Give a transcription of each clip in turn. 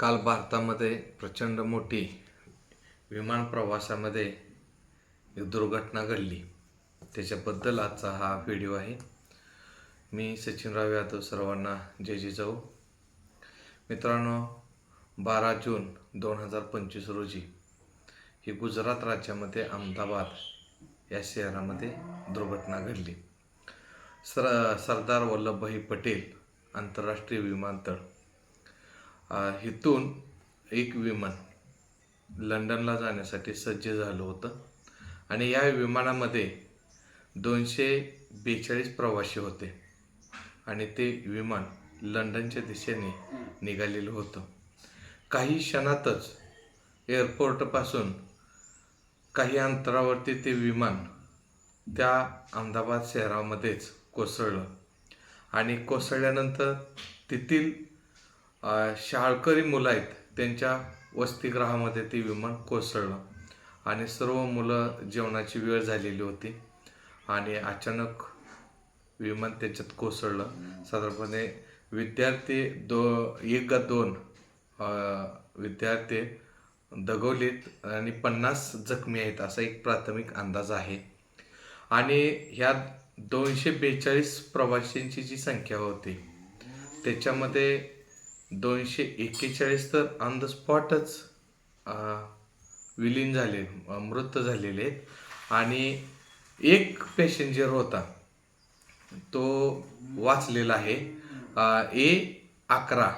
काल भारतामध्ये प्रचंड मोठी विमान प्रवासामध्ये दुर्घटना घडली. त्याच्याबद्दल आजचा हा व्हिडिओ आहे. मी सचिनराव यादव सर्वांना जय जिजाऊ मित्रांनो बारा जून दोन हजार पंचवीस रोजी ही गुजरात राज्यामध्ये अहमदाबाद या शहरामध्ये दुर्घटना घडली. सर सरदार वल्लभभाई पटेल आंतरराष्ट्रीय विमानतळ इथून एक विमान लंडनला जाण्यासाठी सज्ज झालं होतं. आणि या विमानामध्ये दोनशे बेचाळीस प्रवासी होते. आणि ते विमान लंडनच्या दिशेने निघालेलं होतं. काही क्षणातच एअरपोर्टपासून काही अंतरावरती ते विमान त्या अहमदाबाद शहरामध्येच कोसळलं. आणि कोसळल्यानंतर तेथील शाळकरी मुलं आहेत. त्यांच्या वसतिगृहामध्ये ते विमान कोसळलं आणि सर्व मुलं जेवणाची वेळ झालेली होती आणि अचानक विमान त्याच्यात कोसळलं. साधारणपणे विद्यार्थी दो एक का दोन विद्यार्थी दगवलेत आणि पन्नास जखमी आहेत असा एक प्राथमिक अंदाज आहे. आणि ह्या दोनशे बेचाळीस प्रवाशांची जी संख्या होती त्याच्यामध्ये दोनशे एक्केचाळीस तर ऑन द स्पॉटच विलीन झाले मृत झालेले आहेत. आणि एक पॅसेंजर होता. तो वाचलेला आहे. ए अकरा.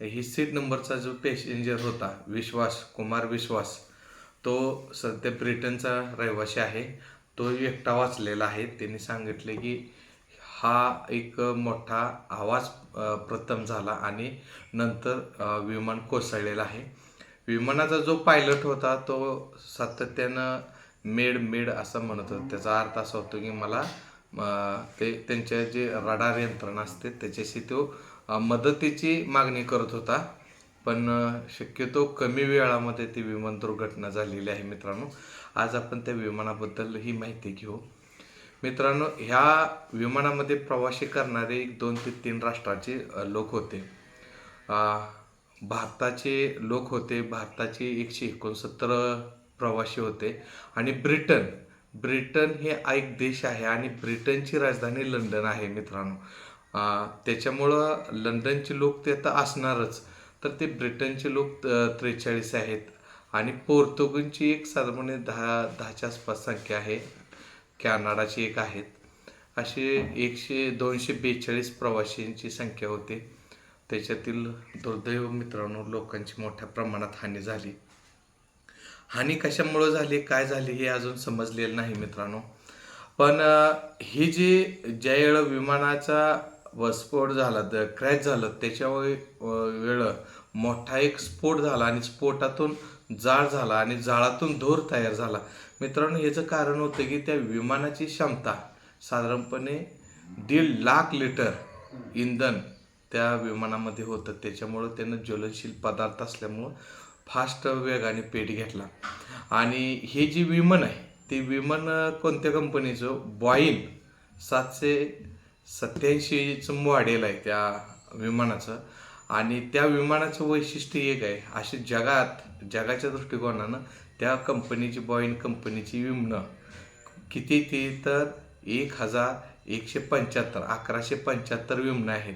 ही सीट नंबरचा जो पॅसेंजर होता विश्वास कुमार विश्वास तो सध्या ब्रिटनचा रहिवासी आहे. तो एकटा वाचलेला आहे. त्यांनी सांगितले की हा एक मोठा आवाज प्रथम झाला आणि नंतर विमान कोसळलेलं आहे. विमानाचा जो पायलट होता तो सातत्यानं मेड मेड असं म्हणत होता. त्याचा अर्थ असा होतो की मला ते त्यांच्या जे रडार यंत्रणा असते त्याच्याशी तो मदतीची मागणी करत होता. पण शक्यतो कमी वेळामध्ये ती विमान दुर्घटना झालेली आहे मित्रांनो. आज आपण त्या विमानाबद्दल ही माहिती घेऊ. मित्रांनो ह्या विमानामध्ये प्रवासी करणारे एक दोन ते तीन राष्ट्राचे लोक होते. भारताचे लोक होते. भारताचे एकशे एकोणसत्तर प्रवासी होते. आणि ब्रिटन ब्रिटन हे एक देश आहे आणि ब्रिटनची राजधानी लंडन आहे मित्रांनो. त्याच्यामुळं लंडनचे लोक ते आता असणारच. तर ते ब्रिटनचे लोक त्रेचाळीस आहेत. आणि पोर्तुगीजची एक साधारण दहा दहाच्या आसपास संख्या आहे. कॅनडाची एक आहेत. असे एकशे दोनशे बेचाळीस प्रवाशांची संख्या होती. त्याच्यातील दुर्दैव मित्रांनो लोकांची मोठ्या प्रमाणात हानी झाली. हानी कशामुळं झाली काय झाली हे अजून समजलेलं नाही मित्रांनो. पण हे ही जी ज्या वेळ विमानाचा व स्फोट झाला द क्रॅच झालं त्याच्या वेळ मोठा एक स्फोट झाला आणि स्फोटातून जाळ झाला आणि जाळातून धूर तयार झाला. मित्रांनो याचं कारण होतं की त्या विमानाची क्षमता साधारणपणे दीड लाख लिटर इंधन त्या विमानामध्ये होतं. त्याच्यामुळं त्यानं ज्वलनशील पदार्थ असल्यामुळं फास्ट वेगाने पेट घेतला. आणि हे जी विमान आहे ते विमान कोणत्या कंपनीचं? बॉईन सातशे सत्याऐंशीचं मॉडेल आहे त्या विमानाचं. आणि त्या विमानाचं वैशिष्ट्य एक आहे अशी जगात जगाच्या दृष्टिकोनानं त्या कंपनीची बॉईन कंपनीची विमानं. किती ती तर? एक हजार एकशे पंच्याहत्तर अकराशे पंच्याहत्तर विमनं आहेत.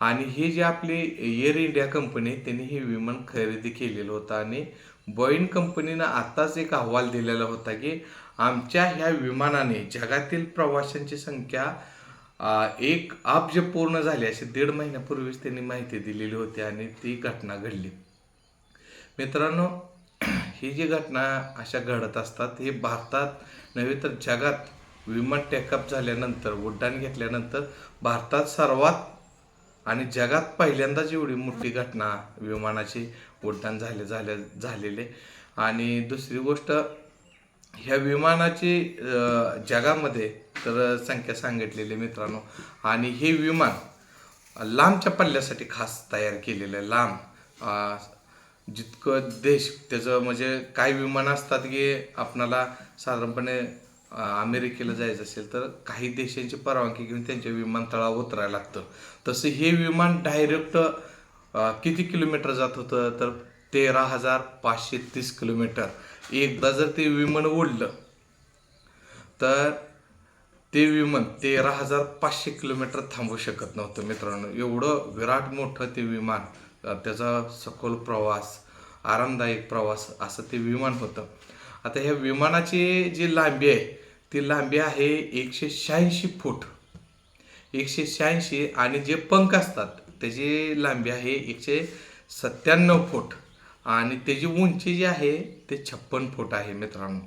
आणि हे जे आपली एअर इंडिया कंपनी आहे, त्यांनी हे विमान खरेदी केलेलं होतं आणि बॉईन कंपनीनं आत्ताच एक अहवाल दिलेला होता की आमच्या ह्या विमानाने जगातील प्रवाशांची संख्या एक अब्ज पूर्ण झाली अशी दीड महिन्यापूर्वीच त्यांनी माहिती दिलेली होती आणि ती घटना घडली. मित्रांनो ही जी घटना अशा घडत असतात हे भारतात नव्हे तर जगात विमान टेकअप झाल्यानंतर उड्डाण घेतल्यानंतर भारतात सर्वात आणि जगात पहिल्यांदाच एवढी मोठी घटना विमानाची उड्डाण झाले झाले झालेले. आणि दुसरी गोष्ट ह्या विमानाची जगामध्ये तर संख्या सांगितलेली मित्रांनो. आणि हे विमान लांबच्या पल्ल्यासाठी खास तयार केलेलं आहे. लांब जितकं देश त्याचं म्हणजे काही विमान असतात की आपणाला साधारणपणे अमेरिकेला जायचं असेल तर काही देशांची परवानगी घेऊन त्यांच्या विमानतळावर उतरायला लागतं. तसं हे विमान डायरेक्ट किती किलोमीटर जात होतं? तर तेरा हजार पाचशे तीस किलोमीटर. एकदा जर ते विमान ओढलं तर ते विमान तेरा हजार पाचशे किलोमीटर थांबू शकत नव्हतं मित्रांनो. एवढं विराट मोठं ते विमान त्याचा सखोल प्रवास आरामदायक प्रवास असं ते विमान होतं. आता ह्या विमानाची जी लांबी आहे ती लांबी आहे एकशे शहाऐंशी फूट. एकशे शहाऐंशी आणि जे पंख असतात त्याची लांबी आहे एकशे सत्त्याण्णव फूट. आणि त्याची उंची जी आहे ते छप्पन फूट आहे मित्रांनो.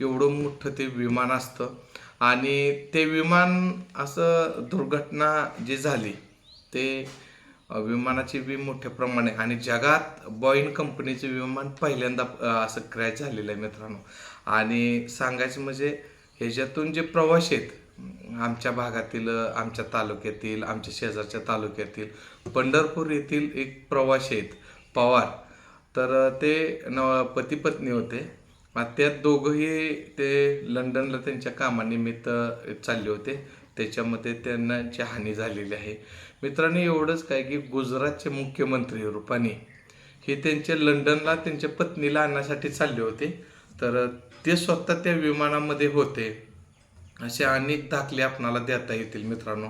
एवढं मोठं ते विमान असतं. आणि ते विमान असं दुर्घटना जी झाली ते विमानाची बी मोठ्या प्रमाणे आणि जगात बॉईन कंपनीचे विमान पहिल्यांदा असं क्रॅच झालेलं आहे मित्रांनो. आणि सांगायचं म्हणजे ह्याच्यातून जे प्रवासी आहेत आमच्या भागातील आमच्या तालुक्यातील आमच्या शेजारच्या तालुक्यातील पंढरपूर येथील एक प्रवासी आहेत पवार. तर ते न पती पत्नी होते त्यात दोघंही ते लंडनला त्यांच्या कामानिमित्त चालले होते. त्याच्यामध्ये त्यांनाची हानी झालेली आहे. मित्रांनो एवढंच काय की गुजरातचे मुख्यमंत्री रुपानी हे त्यांच्या लंडनला त्यांच्या पत्नीला आणण्यासाठी चालले होते. तर ते स्वतः त्या विमानामध्ये होते. असे अनेक दाखले आपणाला देता येतील मित्रांनो.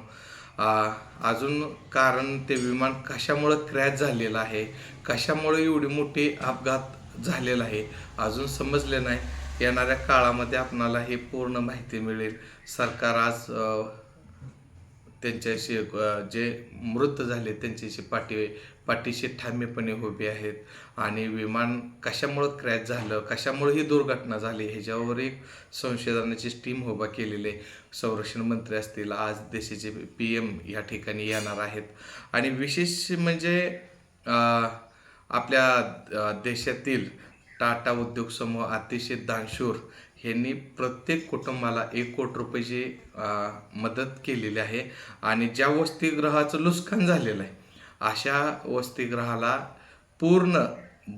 अजून कारण ते विमान कशामुळं क्रॅश झालेलं आहे? कशामुळे एवढी मोठी अपघात झालेला आहे? अजून समजले नाही. येणाऱ्या काळामध्ये आपणाला हे पूर्ण माहिती मिळेल. सरकार आज त्यांच्याशी जे मृत झाले त्यांच्याशी पाठी पाठीशी ठामेपणे उभे आहेत. आणि विमान कशामुळं क्रॅश झालं कशामुळे ही दुर्घटना झाली ह्याच्यावर एक संशोधनाची टीम उभा केलेली आहे संरक्षण मंत्री असतील आज देशाचे पी एम या ठिकाणी येणार आहेत. आणि विशेष म्हणजे आपल्या देशातील टाटा उद्योग समूह अतिशय दानशूर यांनी प्रत्येक कुटुंबाला एक कोटी रुपयाची मदत केलेली आहे आणि ज्या वसतिगृहाचं नुकसान झालेलं आहे अशा वसतिगृहाला पूर्ण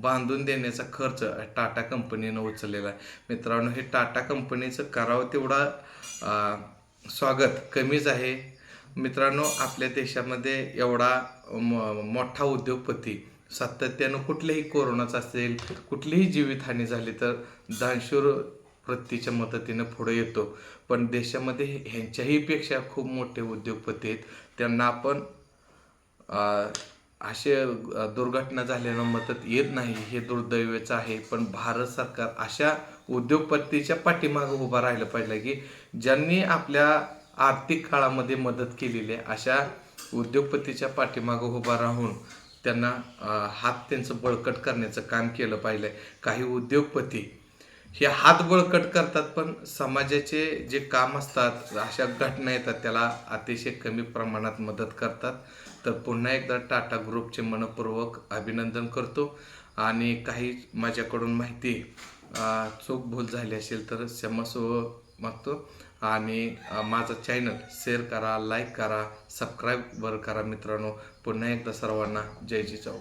बांधून देण्याचा खर्च टाटा कंपनीनं उचललेला आहे. मित्रांनो हे टाटा कंपनीचं करावं तेवढा स्वागत कमीच आहे. मित्रांनो आपल्या देशामध्ये एवढा मोठा उद्योगपती सातत्यानं कुठलेही कोरोनाचं असेल कुठलीही जीवितहानी झाली तर दानशूर वृत्तीच्या मदतीनं पुढे येतो. पण देशामध्ये ह्यांच्याही पेक्षा खूप मोठे उद्योगपती आहेत. त्यांना आपण असे दुर्घटना झाल्यानं मदत येत नाही हे दुर्दैवाचं आहे. पण भारत सरकार अशा उद्योगपतीच्या पाठीमागं उभा राहिलं पाहिजे की ज्यांनी आपल्या आर्थिक काळामध्ये मदत केलेली आहे अशा उद्योगपतीच्या पाठीमागं उभा राहून त्यांना हात त्यांचं बळकट करण्याचं काम केलं पाहिजे काही उद्योगपती हे हात बळकट करतात पण समाजाचे जे काम असतात अशा घटना येतात त्याला अतिशय कमी प्रमाणात मदत करतात. तर पुन्हा एकदा टाटा ग्रुपचे मनपूर्वक अभिनंदन करतो. आणि काही माझ्याकडून माहिती चूक भूल झाली असेल तर क्षमस्व मागतो. आणि माझं माझा चॅनल शेअर करा लाईक करा सबस्क्राईब वर करा मित्रांनो. पुन्हा एकदा सर्वांना जय जिजाऊ.